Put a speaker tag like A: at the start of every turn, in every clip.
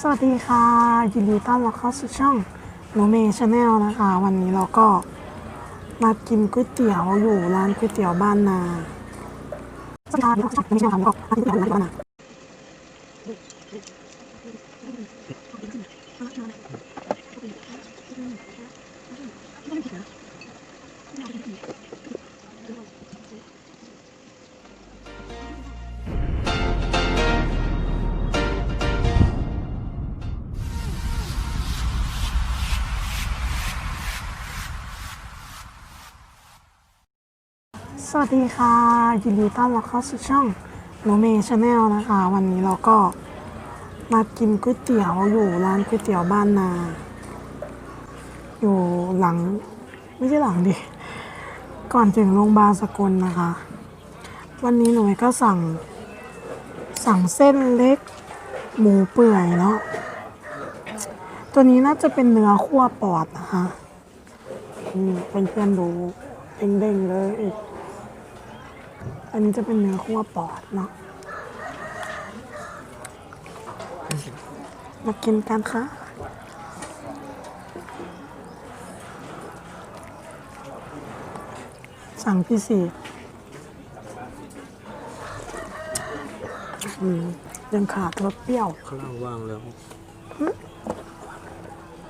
A: สวัสดีค่ะ ยินดีต้อนรับเข้าสู่ช่องโนเมชาแนลนะคะ วันนี้เราก็มากินก๋วยเตี๋ยวอยู่ร้านก๋วยเตี๋ยวบ้านนาสวัสดีค่ะไม่ใช่ค่ะแล้วก็ร้านก๋วยเตี๋ยวบ้านนา สวัสดีค่ะ ยินดีต้อนรับเข้าสู่ช่องโนเมชาแนลนะคะ วันนี้เราก็มากินก๋วยเตี๋ยวอยู่ร้านก๋วยเตี๋ยวบ้านนา อยู่หลัง ไม่ใช่หลังดิ ก่อนถึงโรงพยาบาลสกลนะคะ วันนี้หนูก็สั่ง สั่งเส้นเล็ก หมูเปื่อยเนาะตัวนี้น่าจะเป็นเนื้อคั่วปอดนะคะเป็นเพื่อนๆดูเด้งๆเลย อันนี้จะเป็นเนื้อคั่วปอดเนาะมากินกันค่ะสั่งพิเศษอืมยังขาดรสเปรี้ยว
B: ข้างล่างว่างแล้ว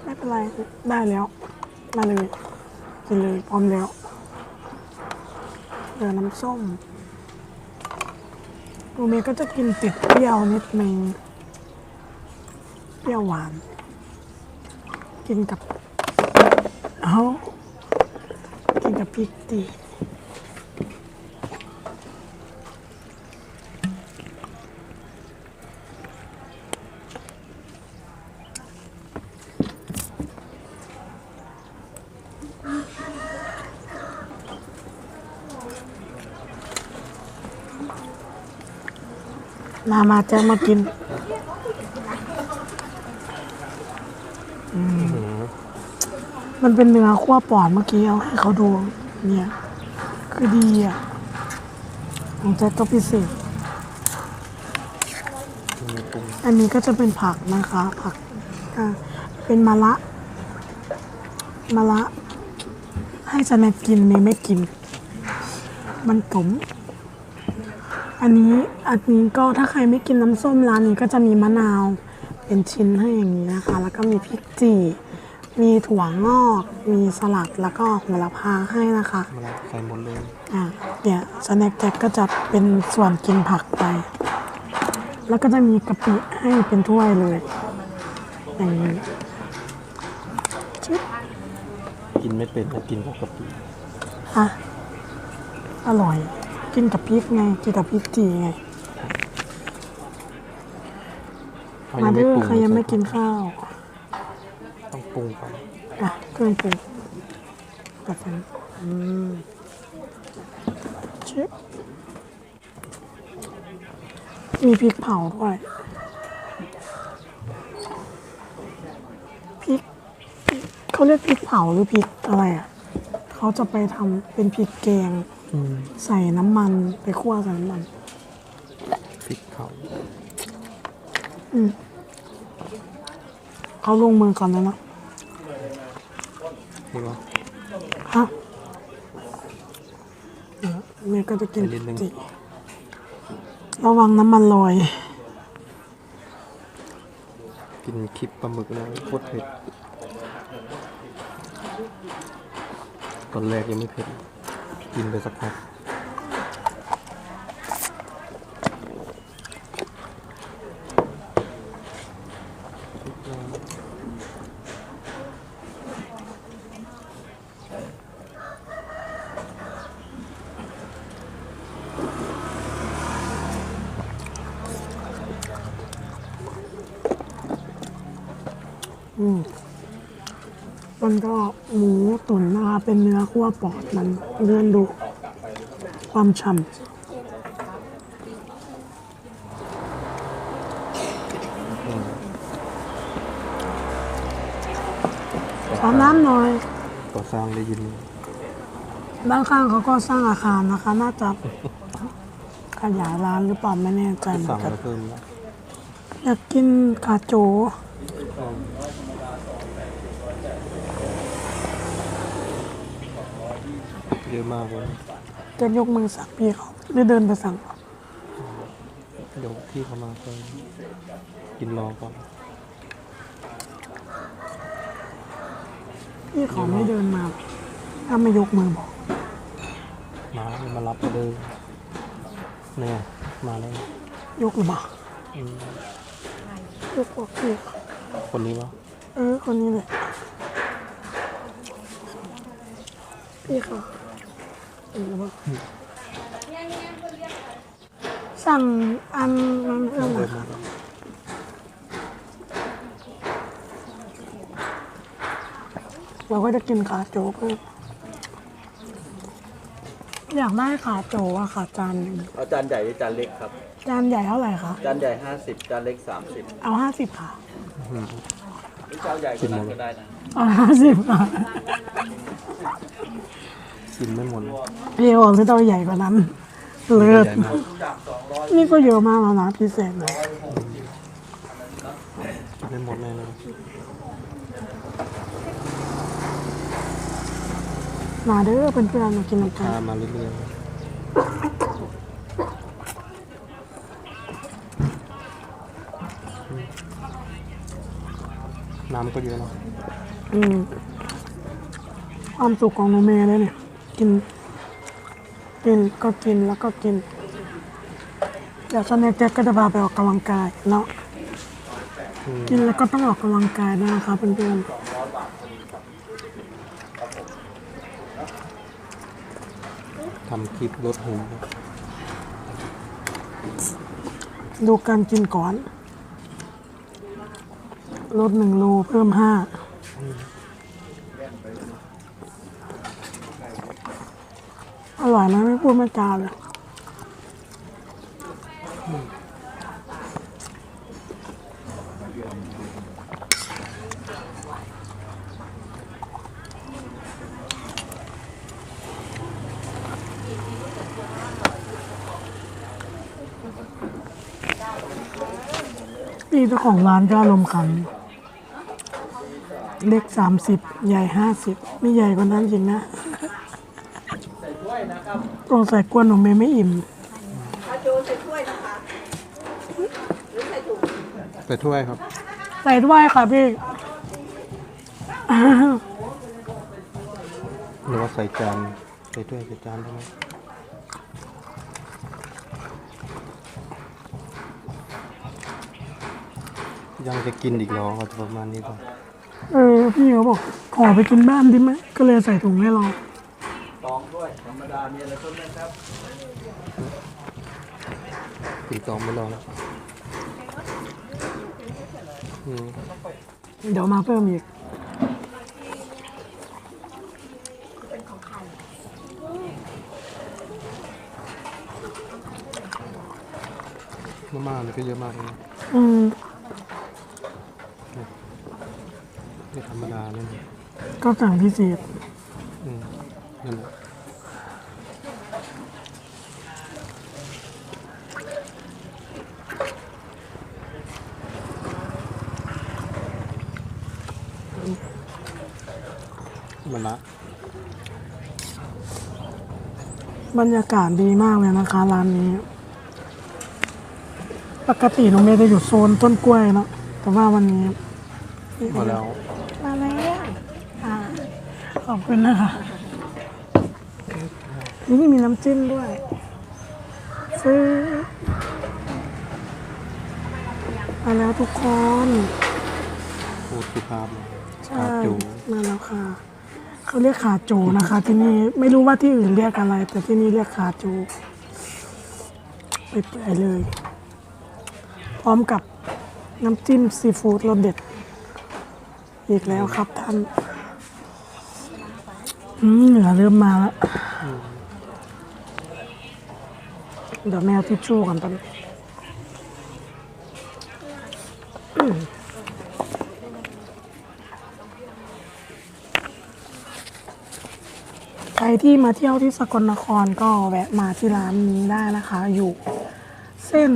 A: ไม่เป็นไร ได้แล้ว มาเลย กินเลยพร้อมแล้วเหลือน้ำส้ม โรเมก็จะกินติดเปรี้ยวนิดนึงเปรี้ยวหวาน กินกับเอากินกับพริกตี มามาจะมากินมันเป็นเนื้อคั่วปอดเมื่อกี้เอาให้เขาดู เนี่ย คือดีอะของแจ็คก็พิเศษ
B: มีปรุง
A: อันนี้ก็จะเป็นผักนะคะ ผักอ่าเป็นมะละมะละ ให้สแน็คกินเมย์ไม่กิน มันกลม อันนี้อันนี้ก็ถ้าใครไม่กินน้ำส้มร้านนี้ก็จะมีมะนาวเป็นชิ้นให้อย่างนี้นะคะ แล้วก็มีพริกจี่ มีถั่วงอก มีสลัดแล้วก็โหระพาให้นะคะ
B: มาละใส่หมดเลย
A: อะเนี่ยสแน็คแจ็คก็จะเป็นส่วนกินผักไป แล้วก็จะมีกะปิให้เป็นถ้วยเลยอย่างนี้ชิบ
B: กินไม่เป็นแต่กินกับกะปิ
A: อะอร่อย กินกับพริกไง กินกับพริกจีไง
B: เขา
A: มา
B: ยังไม่
A: เด้อ
B: ปรุง
A: ใครยังไม่กินข้าว
B: ต้องปรุงก่อน
A: อะเครื่องปรุงแบบนี้อืมชิบมีพริกเผาด้วยพริกพริกเขาเรียกพริกเผาหรือพริกอะไรอะเขาจะไปทำเป็นพริกแกง
B: อืม
A: ใส่น้ำมันไปคั่วใส่น้ำมัน
B: พริกเผา
A: อืมเขาลงมือก่อนเลยนะ
B: เห็นไหม
A: ฮะเดี๋ยวเมย์ก็จะกิน
B: ไปนิดนึง
A: จิระวังน้ำมันลอย
B: กินคลิปปลาหมึกแล้วโคตรเผ็ด ตอนแรกยังไม่เผ็ด กินไปสักพัก
A: อืม มันก็หมูตุ๋นนะคะเป็นเนื้อคั่วปอดมันเลื่อนดู ความฉ่ำขอน้ำหน่อย
B: ก่อสร้างได้ยิน
A: ด้านข้างเขาก็สร้างอาคารนะคะ น่าจะขยายร้านหรือเปล่าไม่แน่ใจเหมือ
B: สั่
A: น
B: ง
A: กัน
B: มาเพิ่มแล้ว
A: พอยากกินขาโจ
B: เยอะมากเลย
A: จะยกมือสั่งพี่เขาหรือเดินไปสั่ง
B: เดี๋ยวพี่เขามาก็กินรอก่อน
A: พี่เขาไม่เดินมา ถ้าไม่ยกมือบอก
B: มามารับก็เลยเนี่ยมาแล้ว
A: ยกหรือเปล่า
B: อืม
A: ยกบอกพี่เขา
B: คนนี้วะ
A: เออคนนี้เลยพี่เขาเออบอก สั่งอันนั้นเพิ่ม
B: เดิ
A: อย
B: นมาแล้ว
A: เราก็จะกินขาโจเพิ่มอยากได้ขาโจ๊กอะค่ะจานหนึ่ง
C: เอาจานใหญ่หรือจานเล็กครับ
A: จานใหญ่เท่าไหร่คะ
C: จานใหญ่50จานเล็ก30
A: เอาห้าสิบค่ะ
C: หรือจะเอาใหญ่กว่านั้นก็ได้นะ
A: เอาห้าสิบค่ะ
B: กินไม่หมดเลย
A: พี่บอกจะต้องใหญ่กว่านั้นเลิศ
B: ใหญ่มาก
A: นี่ก็เยอะมากแล้วนะพิเศษเลย
B: กินไม่หมดแน่เลย
A: มาเด้อเพื่อนๆมากินน้ำกั
B: พานมาเรื่อยๆน้ำก็เยอะเนาะ
A: อืมความสุขของโนเมย์เลยเนี่ย กิน กินก็กินแล้วก็กิน เดี๋ยวซันเนเจ็ก็จะพาไปออกกำลังกายเนาะ
B: อืม
A: กินแล้วก็ต้องออกกำลังกายด้วยนะคะเพื่อน
B: ทำคลิปลดหุ่น
A: ๆดูการกินก่อน ลดหนึ่งโลเพิ่มห้า อร่อยนะ ไม่พูดไม่จาเลยพี่เจ้าของร้านก็อารมขัน เล็กสามสิบใหญ่ห้าสิบไม่ใหญ่กว่านั้นจริงนะ ตรงใส่กวนหนูเมย์ไม่อิ่ม
B: ไปถ้วยครับ
A: ใส่ด้วยค่ะพี่
B: หรือว่าใส่จานใส่ถ้วยใส่จานได้ไหมยังจะกินอีกเหรอก็จะประมาณนี้ก่อน
A: เออพี่เขาบอกขอไปกินบ้านดิไหมก็เลยใส่ถุงให้เรา
C: ตองด้วย ธรรมดามีอะไรเพิ่มไหมครับ
B: กินสองไม่รอแล้วอืม
A: เดี๋ยวมาเพิ่มอีก
B: มาม่านี่ก็เยอะมากเลยนะ
A: อืม
B: ไม่ธรรมดาเนี่ย
A: ก็สั่งพิเศษ
B: อืม นั่นแหละมันละ
A: บรรยากาศดีมากเลยนะคะร้านนี้ ปกติน้องเมย์จะอยู่โซนต้นกล้วยเนาะแต่ว่าวันนี้
B: มาแล้ว
A: มาแล้วอ่าขอบคุณนะคะ นี่มีน้ำจิ้มด้วยซื้อมาแล้วทุกคน
B: พูดสุภาพเลย
A: ใช่
B: ขาจู
A: มาแล้วค่ะ เขาเรียกขาโจนะคะ ที่นี่ไม่รู้ว่าที่อื่นเรียกอะไร แต่ที่นี่เรียกขาโจไปเปื่อยเลย พร้อมกับน้ำจิ้มซีฟู้ดรสเด็ด อีกแล้วครับท่านอืมเหนือเริ่มมาแล้ว เดี๋ยวแมวทิชชู่ก่อนตอนนี้อืมใครที่มาเที่ยวที่สกลนครก็แวะมาที่ร้านนี้ได้นะคะ อยู่เส้น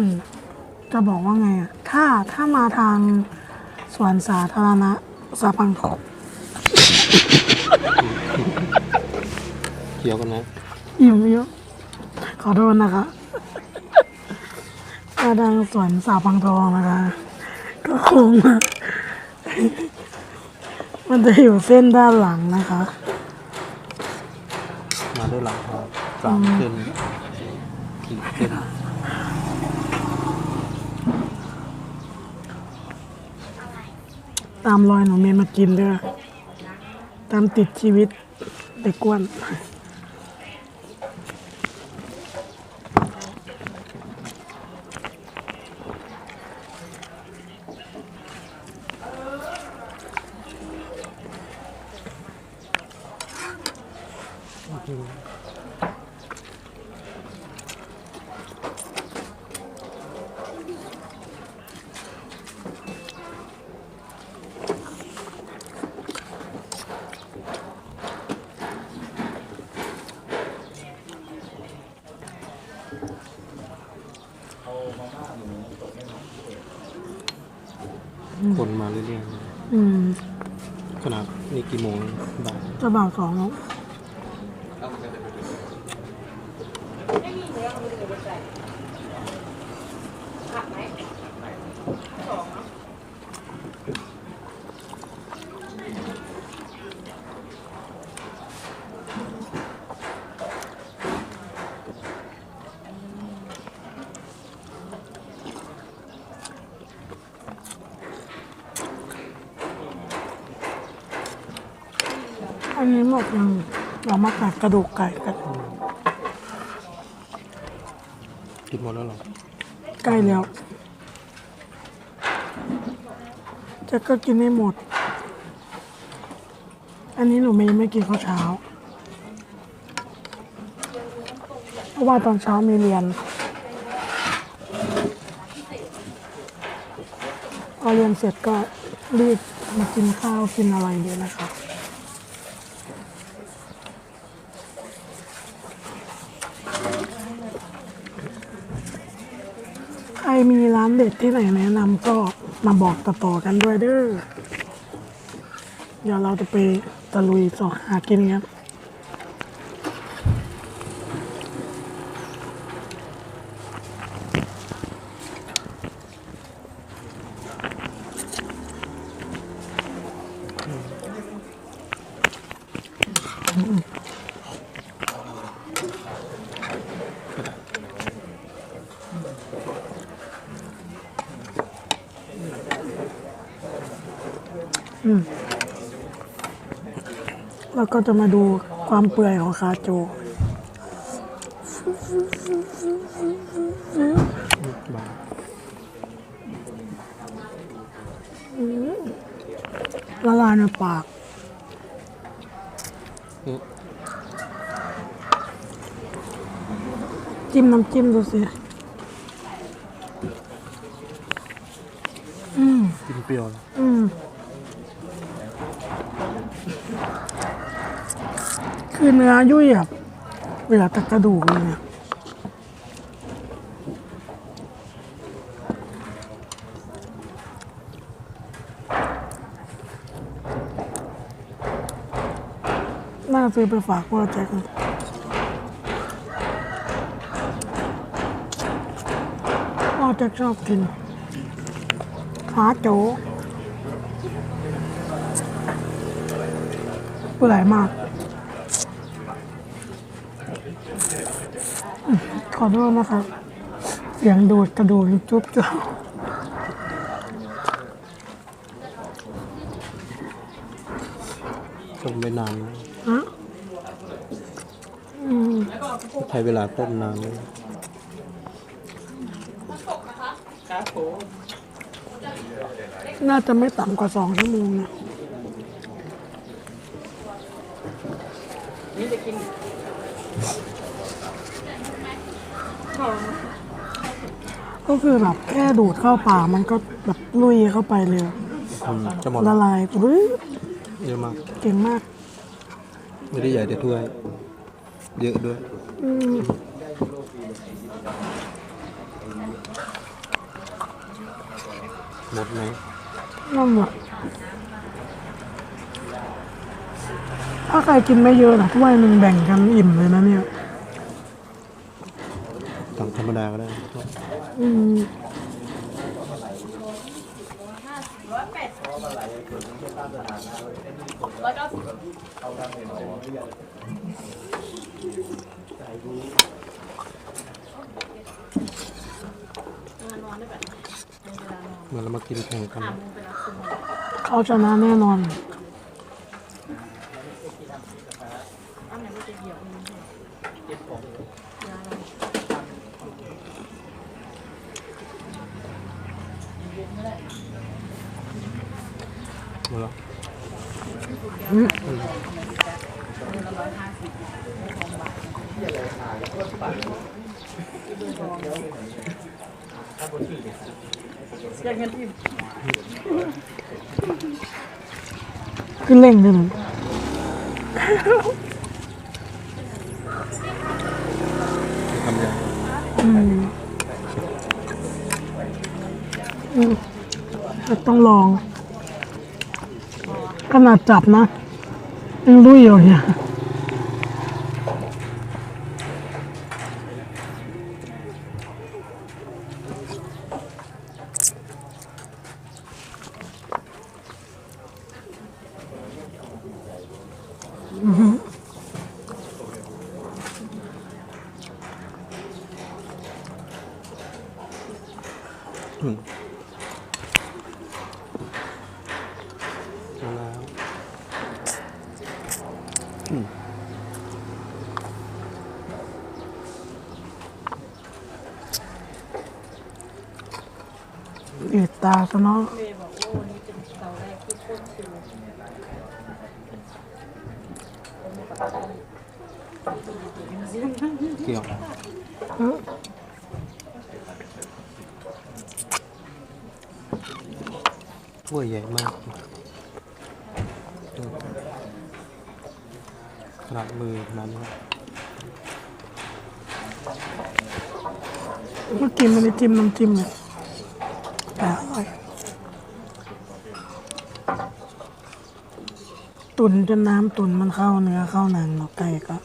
A: จะบอกว่าไงอะถ้าถ้ามาทางสวนสาธารณะสาพังทอง
B: เคี้ยวกันนะ
A: อิ่มเยอะขอโทษนะคะ มาทางสวนสาวพังทองนะคะ ก็คงมันจะอยู่เส้นด้านหลังนะคะ
B: มาด้วยหลังทางสามเส้นสี่เส้น
A: ตามรอยหนูเมย์มากินเด้อตามติดชีวิตเด็กกวน
B: คนมาเรื่อย
A: อืม
B: ๆขนาดนี่กี่โมงบ่าย
A: จะบ่าวสองแล้ว อันนี้หมดยังเรามากัดกระดูกไก่กัน
B: กินหมดแล้วเหรอ
A: ใกล้แล้วแจ็คก็กินไม่หมด อันนี้หนูไม่ไม่กินข้าวเช้า เพราะว่าตอนเช้ามีเรียนพอเรียนเสร็จก็รีบมากินข้าวกินอะไรเดี๋ยวนะคะ ใครมีร้านเด็ดที่ไหนแนะนำก็มาบอกต่อๆกันด้วยเด้อ เดี๋ยวเราจะไปตะลุยส่อหากินครับ แล้วก็จะมาดูความเปื่อยของคาโจ
B: บ่าย
A: ละลายในปาก
B: เอ๊ะ
A: จิ้มน้ำจิ้มดูสิ อืม
B: กินเปรี้ยวเหรอ
A: อืม คือเนื้อยุ่ยแบบเหลือแต่กระดูกเลยเนี่ยน่าซื้อไปฝากพ่อแจ็คพ่อแจ็คชอบกินขาโจเปื่อยมาก อโทษนะครับ เสียงดูดกระดูกจุ๊บจุ๊บ
B: ต้มไม่นานนะ
A: ฮะอืม
B: ใช้เวลาต้มนานเลย
A: น่าจะไม่ต่ำกว่าสองชั่วโมงนะก็ คือแบบแค่ดูดเข้าปากมันก็แบบลุยเข้าไปเลย
B: อืมจะหมด
A: ละลายรึ้
B: เยอะมาก
A: เก่งมาก
B: ไม่ได้ใหญ่แต่ถ้วย เยอะด้วย
A: อืม
B: หมดไหม
A: นั่นแหละถ้าใครกินไม่เยอะนะถ้วยหนึ่งแบ่งกันอิ่มเลยนะเนี่ย
B: สั่ง ธรรมดาก็ได้
A: อืม
B: เมื่อเรามากินแข่งกัน
A: เขาชนะแน่นอน
B: เมื่อ
A: ขึ้นเร่งเลยนะ
B: ทำยัง
A: อืมอืมแต่ต้องลอง ขนาดจับนะยังรู้อยู่เนี่ย อืดตาซะเนาะ
B: เกี่ยว
A: อืม
B: ถ้วยใหญ่มากขนาดมือขนาดนี้
A: เมื่อกี้มันได้จิ้มน้ำจิ้มเลยแต่อร่อย ตุนจนน้ำตุนมันเข้าเนื้อเข้าหนังเนาะไก่ก็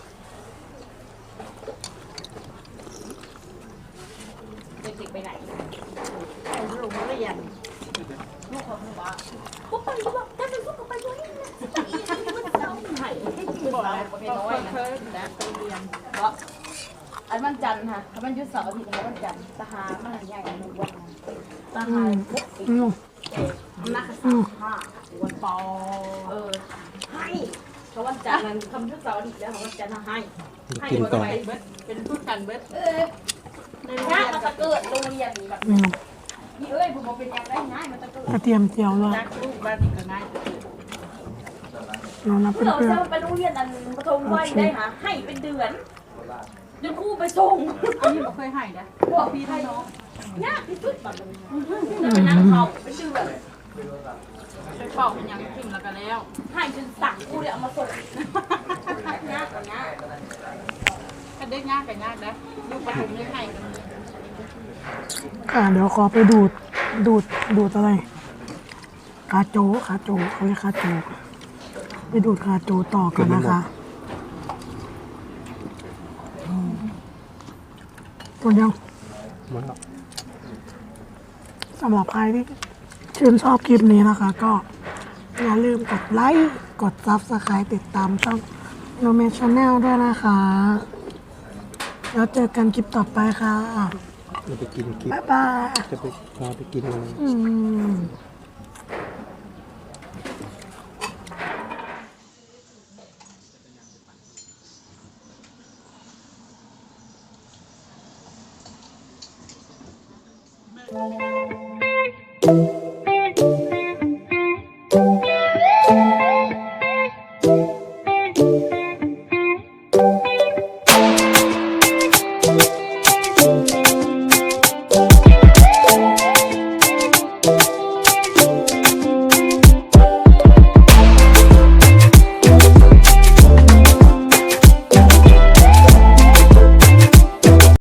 D: เด็กๆไปไหนเขาลงเรียนลูกเขาบอกว่าปุ๊บไปบอกถ้าเป็นพวกเขาไปด้วยนะมันเจ้าไหนบอกแล้วไปน้อยนะนะไปเรียนเพราะอันวันจันทร์ค่ะถ้ามันหยุดเสาร์อาทิตย์วันจันทร์ทหารมันใหญ่หนึ่งวันทหารปุ๊บ
A: อืม
D: นักศึกษาห้าวันปอ เออให้เพราะวันจันทร์นั้นคำหยุดเสาร์อาทิตย์แล้ววันจันทร์ให้ให้
B: กิน
D: วัน
B: ต่อ
D: ไปเบิดเป็นพูดกันเบิดเออในโรงเรียนมันจะเกิดโรงเรียนแบบ
A: อืม
D: นี่เอ้ยผมบอกเป็นยังได้ง่ายมันจะเกิด
A: กระเทียมเจียวด้วย
D: นักลูกบ้านนี่ก็ง่าย
A: เรานับ
D: เพื่
A: เพื่
D: อ
A: อน
D: เราไปโรงเรียนอันปฐมวัยได้หาให้เป็นเดือนเดี๋ยวครูไปส่ง
E: อันนี้บ่เคยให้นะ
D: พวกพี่ให้น้องยากที่สุดบัดนี้จะไปนั่งเขาเป็นเดือน
E: ไปเป่าเป็นหยังทิ่มแล้วก็แล้ว
D: ให้จนสั่งกูเลยเอามาส่งยากกว่านี้
E: ถ้าได้ยากก็ยากนะลูกประถมยังให้กัน
A: ๆค่ะเดี๋ยวขอไปดูด ดูด ดูดอะไร คาโจคาโจเขาเรียกคาโจไปดูดคาโจต่อกันนะคะอืมหมดยัง
B: หมดแล้ว
A: สำหรับใครที่ ชื่นชอบคลิปนี้นะคะ ก็อย่าลืมกดไลค์ กดซับสไครต์ติดตามช่องโนเมชแนลด้วยนะคะ แล้วเจอกันคลิปต่อไปค่ะ
B: จะไปกินกิน
A: บ๊ายบาย
B: จะไปพาไปกินอะไร
A: อืม
D: เ